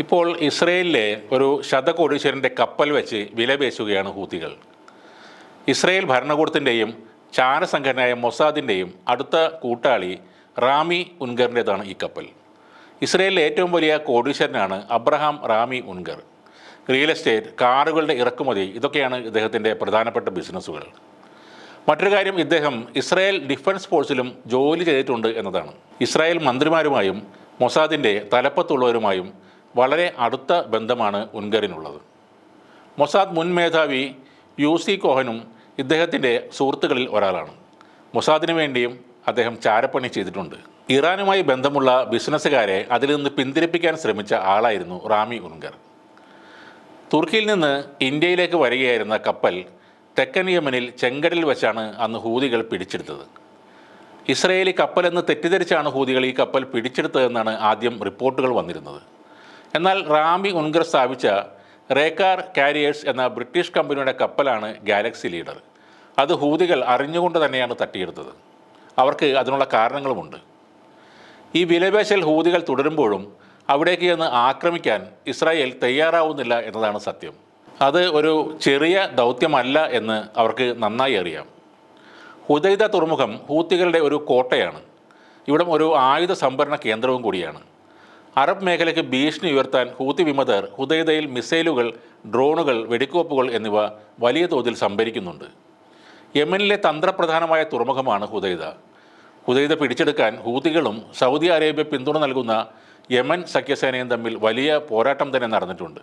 ഇപ്പോൾ ഇസ്രയേലിലെ ഒരു ശതകോടീശ്വരന്റെ കപ്പൽ വെച്ച് വിലപേശുകയാണ് ഹൂത്തികൾ. ഇസ്രയേൽ ഭരണകൂടത്തിന്റെയും ചാരസംഘടനയായ മൊസാദിന്റെയും അടുത്ത കൂട്ടാളി റാമി ഉൻഗറിന്റേതാണ് ഈ കപ്പൽ. ഇസ്രയേലിലെ ഏറ്റവും വലിയ കോടീശ്വരനാണ് Abraham Rami Unger. Real estate കാറുകളുടെ ഇറക്കുമതി ഇതൊക്കെയാണ് ഇദ്ദേഹത്തിന്റെ പ്രധാനപ്പെട്ട ബിസിനസ്സുകൾ. മറ്റൊരു കാര്യം ഇദ്ദേഹം ഇസ്രായേൽ ഡിഫൻസ് ഫോഴ്സിലും ജോലി ചെയ്തിട്ടുണ്ട് എന്നതാണ്. ഇസ്രായേൽ മന്ത്രിമാരുമായും മൊസാദിന്റെ തലപ്പത്തുള്ളവരുമായും വളരെ അടുത്ത ബന്ധമാണ് ഉൻഗറിനുള്ളത്. മൊസാദ് മുൻ മേധാവി യു സി കോഹനും ഇദ്ദേഹത്തിന്റെ സുഹൃത്തുക്കളിൽ ഒരാളാണ്. മൊസാദിന് വേണ്ടിയും അദ്ദേഹം ചാരപ്പണി ചെയ്തിട്ടുണ്ട്. ഇറാനുമായി ബന്ധമുള്ള ബിസിനസ്സുകാരെ അതിൽ നിന്ന് പിന്തിരിപ്പിക്കാൻ ശ്രമിച്ച ആളായിരുന്നു റാമി ഉൻഗർ. തുർക്കിയിൽ നിന്ന് ഇന്ത്യയിലേക്ക് വരികയായിരുന്ന കപ്പൽ തെക്കൻ യമനിൽ ചെങ്കടലിൽ വെച്ചാണ് അന്ന് ഹൂതികൾ പിടിച്ചെടുത്തത്. ഇസ്രയേലി കപ്പലെന്ന് തെറ്റിദ്ധരിച്ചാണ് ഹൂതികൾ ഈ കപ്പൽ പിടിച്ചെടുത്തതെന്നാണ് ആദ്യം റിപ്പോർട്ടുകൾ വന്നിരുന്നത്. എന്നാൽ റാമി ഉൻഗർ സ്ഥാപിച്ച റേക്കാർ കാരിയേഴ്സ് എന്ന ബ്രിട്ടീഷ് കമ്പനിയുടെ കപ്പലാണ് ഗാലക്സി ലീഡർ. അത് ഹൂതികൾ അറിഞ്ഞുകൊണ്ട് തന്നെയാണ് തട്ടിയെടുത്തത്. അവർക്ക് അതിനുള്ള കാരണങ്ങളുമുണ്ട്. ഈ വിലപേശൽ ഹൂതികൾ തുടരുമ്പോഴും അവിടേക്ക് ചെന്ന് ആക്രമിക്കാൻ ഇസ്രായേൽ തയ്യാറാവുന്നില്ല എന്നതാണ് സത്യം. അത് ഒരു ചെറിയ ദൗത്യമല്ല എന്ന് അവർക്ക് നന്നായി അറിയാം. ഹുദൈദ തുറമുഖം ഹൂത്തികളുടെ ഒരു കോട്ടയാണ്. ഇവിടം ഒരു ആയുധ സംഭരണ കേന്ദ്രവും കൂടിയാണ്. അറബ് മേഖലയ്ക്ക് ഭീഷണി ഉയർത്താൻ ഹൂത്തി വിമതർ ഹുദൈദയിൽ മിസൈലുകൾ ഡ്രോണുകൾ വെടിക്കോപ്പുകൾ എന്നിവ വലിയ തോതിൽ സംഭരിക്കുന്നുണ്ട്. യമനിലെ തന്ത്രപ്രധാനമായ തുറമുഖമാണ് ഹുദൈദ. ഹുദൈദ പിടിച്ചെടുക്കാൻ ഹൂത്തികളും സൗദി അറേബ്യ പിന്തുണ നൽകുന്ന യമൻ സഖ്യസേനയും തമ്മിൽ വലിയ പോരാട്ടം തന്നെ നടന്നിട്ടുണ്ട്.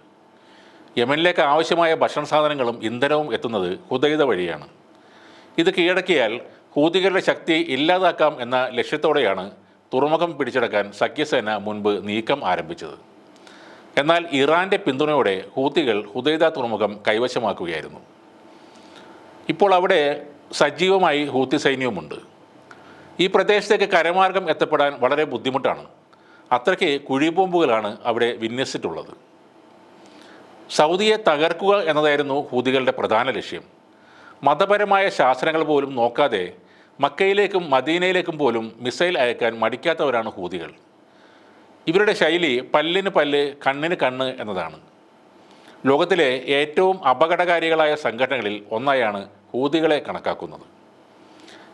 യമനിലേക്ക് ആവശ്യമായ ഭക്ഷണ സാധനങ്ങളും ഇന്ധനവും എത്തുന്നത് ഹുദൈദ വഴിയാണ്. ഇത് കീഴടക്കിയാൽ ഹൂതികളുടെ ശക്തി ഇല്ലാതാക്കാം എന്ന ലക്ഷ്യത്തോടെയാണ് തുറമുഖം പിടിച്ചെടുക്കാൻ സഖ്യസേന മുൻപ് നീക്കം ആരംഭിച്ചത്. എന്നാൽ ഇറാന്റെ പിന്തുണയോടെ ഹൂത്തികൾ ഹുദൈദ തുറമുഖം കൈവശമാക്കുകയായിരുന്നു. ഇപ്പോൾ അവിടെ സജീവമായി ഹൂത്തി സൈന്യവുമുണ്ട്. ഈ പ്രദേശത്തേക്ക് കരമാർഗം എത്തപ്പെടാൻ വളരെ ബുദ്ധിമുട്ടാണ്. അത്രയ്ക്ക് കുഴിബോംബുകളാണ് അവിടെ വിന്യസിച്ചിട്ടുള്ളത്. സൗദിയെ തകർക്കുക എന്നതായിരുന്നു ഹൂതികളുടെ പ്രധാന ലക്ഷ്യം. മതപരമായ ശാസ്ത്രങ്ങൾ പോലും നോക്കാതെ മക്കയിലേക്കും മദീനയിലേക്കും പോലും മിസൈൽ അയക്കാൻ മടിക്കാത്തവരാണ് ഹൂതികൾ. ഇവരുടെ ശൈലി പല്ലിന് പല്ല് കണ്ണിന് കണ്ണ് എന്നതാണ്. ലോകത്തിലെ ഏറ്റവും അപകടകാരികളായ സംഘടനകളിൽ ഒന്നായാണ് ഹൂതികളെ കണക്കാക്കുന്നത്.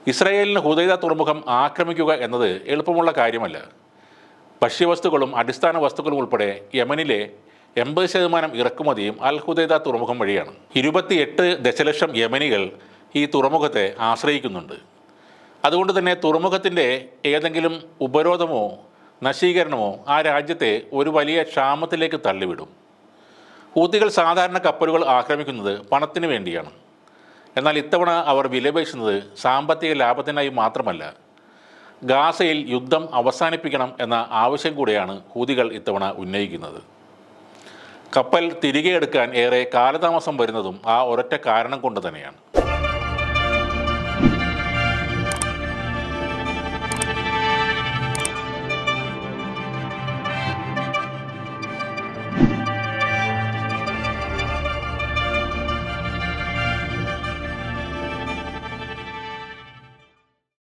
ഇസ്രായേലിന് ഹുദൈദ തുറമുഖം ആക്രമിക്കുക എന്നത് എളുപ്പമുള്ള കാര്യമല്ല. ഭക്ഷ്യവസ്തുക്കളും അടിസ്ഥാന വസ്തുക്കളും ഉൾപ്പെടെ യമനിലെ എൺപത് ശതമാനം ഇറക്കുമതിയും അൽ ഹുദൈദ തുറമുഖം വഴിയാണ്. ഇരുപത്തിയെട്ട് ദശലക്ഷം യമനികൾ ഈ തുറമുഖത്തെ ആശ്രയിക്കുന്നുണ്ട്. അതുകൊണ്ട് തന്നെ തുറമുഖത്തിന്റെ ഏതെങ്കിലും ഉപരോധമോ നശീകരണമോ ആ രാജ്യത്തെ ഒരു വലിയ ക്ഷാമത്തിലേക്ക് തള്ളിവിടും. ഹൂത്തികൾ സാധാരണ കപ്പലുകൾ ആക്രമിക്കുന്നത് പണത്തിന് വേണ്ടിയാണ്. എന്നാൽ ഇത്തവണ അവർ വിലപേശുന്നത് സാമ്പത്തിക ലാഭത്തിനായി മാത്രമല്ല ഗാസയിൽ യുദ്ധം അവസാനിപ്പിക്കണം എന്ന ആവശ്യം കൂടിയാണ് ഹൂതികൾ ഇത്തവണ ഉന്നയിക്കുന്നത്. കപ്പൽ തിരികെ എടുക്കാൻ ഏറെ കാലതാമസം വരുന്നതും ആ ഒരൊറ്റ കാരണം കൊണ്ട് തന്നെയാണ്.